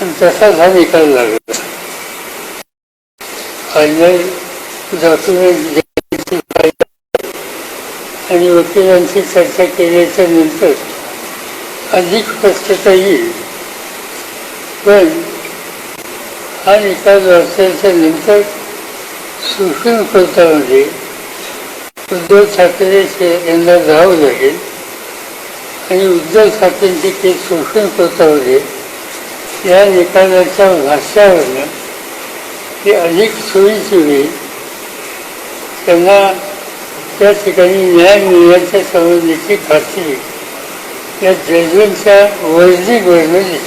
तसाच हा निकाल लागला? फायनल डॉक्युमेंट आणि वकिलांशी चर्चा केल्याच्यानंतर अधिक स्पष्टता येईल पण हा निकाल वाचल्याच्या नंतर सुप्रीम कोर्टामध्ये उद्धव ठाकरे यांना धाव लागेल आणि उद्धव ठाकरेंची केस सुप्रीम कोर्टामध्ये या निकालाच्या भाष्यावरनं ते अधिक सोयीची होईल त्यांना त्या ठिकाणी न्याय मिळण्याच्या संबंधीची खात्री या जजमेंटच्या वर्दी वर्णली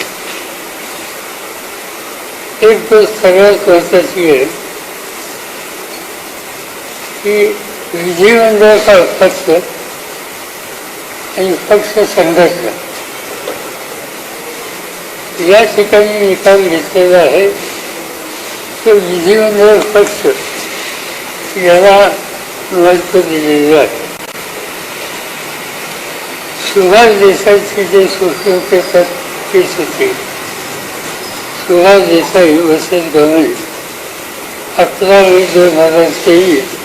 एक गोष्ट सगळ्यात महत्वाची आहे की विधिमंडळाचा पक्ष आणि पक्ष संघटना या ठिकाणी निकाल घेतलेला आहे. तो विधिमंडळ पक्ष याला महत्त्व दिलेलं आहे. सुभाष देसाईचे जे सुप्रीम कोर्टात तेच होते सुभाष देसाई वसंत गव्हर्नमेंट अकरा मे दोन हजार तेवीस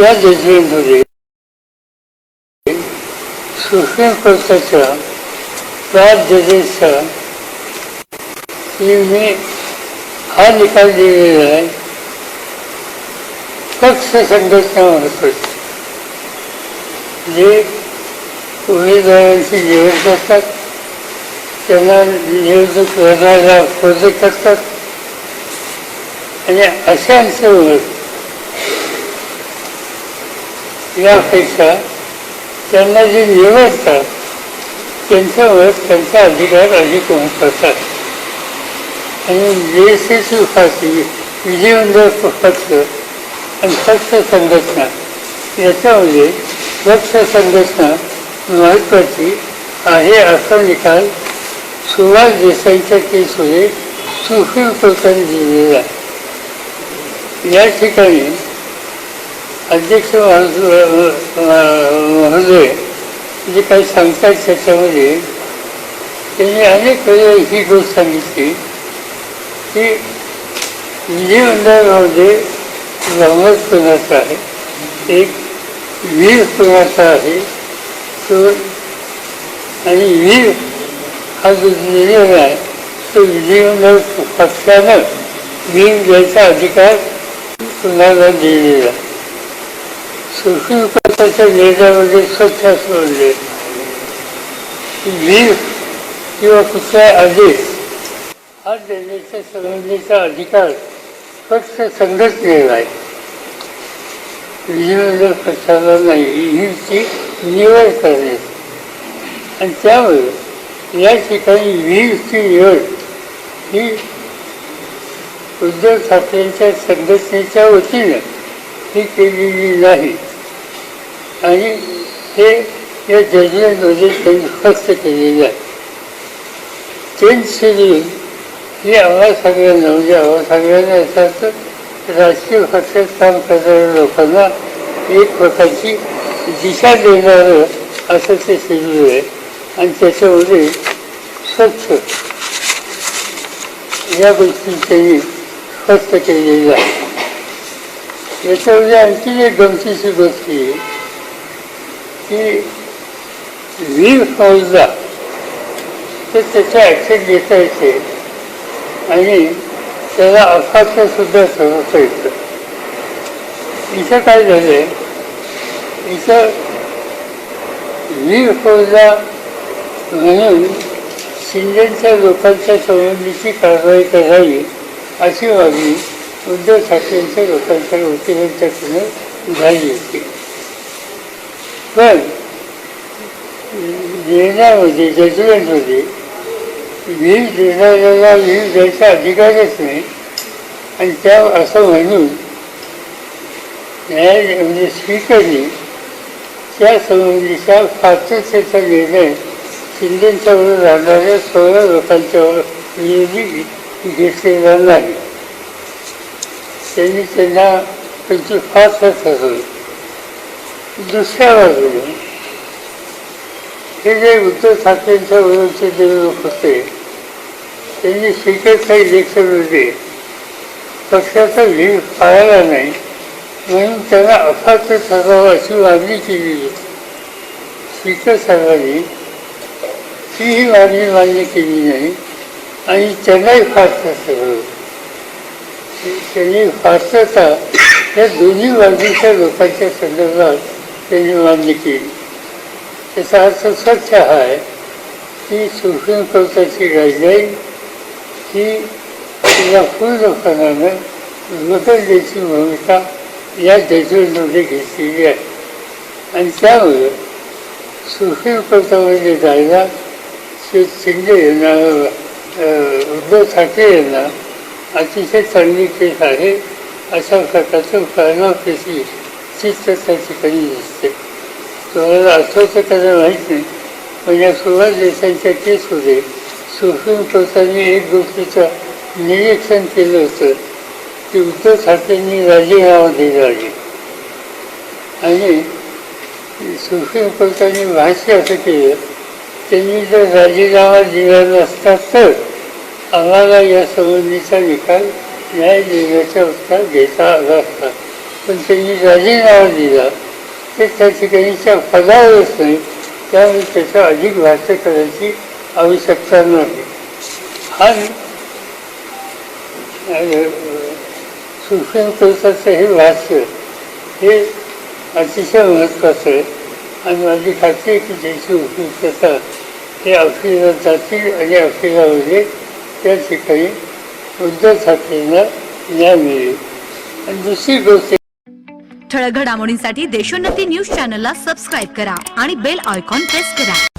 या जजमेंटमध्ये सुप्रीम कोर्टाच्या पाच जजेसच्या मी हा। निकाल दिलेला आहे पक्ष संघटना महत्वाची जे उमेदवारांशी निवड करतात त्यांना निवडणूक लढायला अर्ज करतात आणि अशांचं यापेक्षा त्यांना जे निवडतात त्यांच्यावर त्यांचा अधिकार अधिक महत्त्वाचा आहे आणि देशाची फाशी विधिमंडळ पक्ष आणि पक्ष संघटना. याच्यामध्ये पक्ष संघटना महत्त्वाची आहे असा निकाल सुभाष देसाईच्या केसमध्ये सुप्रीम कोर्टाने दिलेला या ठिकाणी अध्यक्ष महोदय जे काही सांगतात त्याच्यामध्ये त्यांनी अनेक वेळेला ही गोष्ट सांगितली. की विधिमंडळामध्ये बहुमत कोणाचा आहे. एक वीर कोणाचा आहे. तो आणि वीर हा जो निर्णय आहे तो विधिमंडळ पक्षानं वीर घ्यायचा अधिकार कुणाला दिलेला? आहे पक्षाच्या निर्णयामध्ये स्वच्छ असं वीर किंवा कुठला आदेश हा देण्याच्या संबंधीचा अधिकार फक्त संघटनेला आहे. विधिमंडळ पक्षाला नाही हीची निवड करणे. आणि त्यामुळे या ठिकाणी वीरची निवड ही उद्धव ठाकरेंच्या संघटनेच्या वतीनं ही केलेली नाही. आणि हे या जजमेंटमध्ये त्यांनी स्पष्ट केलेलं आहे. टेन्थ शेड्यूल हे सगळ्यांना म्हणजे आम्हा सगळ्यांना याचा राजकीय पक्षात काम करणाऱ्या लोकांना एक प्रकारची दिशा देणारं असं ते शेड्यूल आहे. आणि त्याच्यामध्ये स्वच्छ या गोष्टी त्यांनी स्पष्ट केलेल्या आहे. याच्यामध्ये आणखी एक गमतीची गोष्ट आहे की वीर फौजला तर त्याचं ॲक्शन घेता येते. आणि त्याला अफाचं सुद्धा येतं इथं काय झालं आहे इथं वीर फौजला म्हणून शिंदेच्या लोकांच्या संबंधीची कारवाई करावी अशी मागणी उद्धव ठाकरेंच्या लोकांच्या वकिलांच्याकडून झाली होती. पण निर्णयामध्ये जजमेंटमध्ये वीज देणाऱ्याला वीज द्यायचा अधिकारच नाही आणि त्या असं म्हणून न्याय म्हणजे स्पीकरने त्या संबंधीचा पात्रतेचा निर्णय शिंदेच्यावर राहणाऱ्या सोळा लोकांच्यावर विरोधी घेतलेला नाही. त्यांनी त्यांना त्यांची फास ठरवली दुसऱ्या बाजूने हे जे उद्धव ठाकरेंच्या विरोधचे जे लोक होते त्यांनी शिकत काही लेखन होते. पक्षाचा व्हीर पाळायला नाही म्हणून त्यांना अफाट ठरावा अशी मागणी केली. शिकत सर्वांनी तीही मागणी मान्य केली नाही आणि त्यांनाही फास्ट ठरवलं त्यांनी फास्टता या दोन्ही बाजूच्या लोकांच्या संदर्भात त्यांनी मान्य केली. त्याचा अर्थ स्वच्छ हा आहे की सुप्रीम कोर्टाची गाईडलाईन ही तिला पूर्णपणानं बदलण्याची भूमिका या जजमेंटमध्ये घेतलेली आहे आणि त्यामुळे सुप्रीम कोर्टामध्ये जायला श्री शिंदे यांना उद्धव ठाकरे यांना अतिशय चांगली केस आहे अशा प्रकारचं परिणाम त्याची चित्र त्या ठिकाणी दिसते तुम्हाला आठवतं त्यांना माहीत नाही पण या सोळा देशांच्या केसमध्ये सुप्रीम कोर्टाने एक गोष्टीचं निरीक्षण केलं होतं. की उद्धव ठाकरेंनी राजीनामा दिला आहे आणि सुप्रीम कोर्टाने भाष्य असं केलं त्यांनी जर राजीनामा दिला नसता तर आम्हाला या संबंधीचा निकाल न्याय देण्याचा उत्तर घेता आला असता. पण त्यांनी राजीनामा दिला तर त्या ठिकाणीच्या पदावरच नाही त्यामुळे त्याचा अधिक भाष्य करायची आवश्यकता नाही आणि अ, हे भाष्य हे अतिशय महत्त्वाचं आहे. आणि माझी खात्री आहे की त्याची उपयुक्तता हे अफिलात जातील आणि अफिलामध्ये त्या ठिकाणी उद्धव ठाकरेंना न्याय मिळेल. आणि दुसरी गोष्ट ठळक घडामोडींसाठी देशोन्नती न्यूज चॅनलला सबस्क्राईब करा आणि बेल आयकॉन प्रेस करा.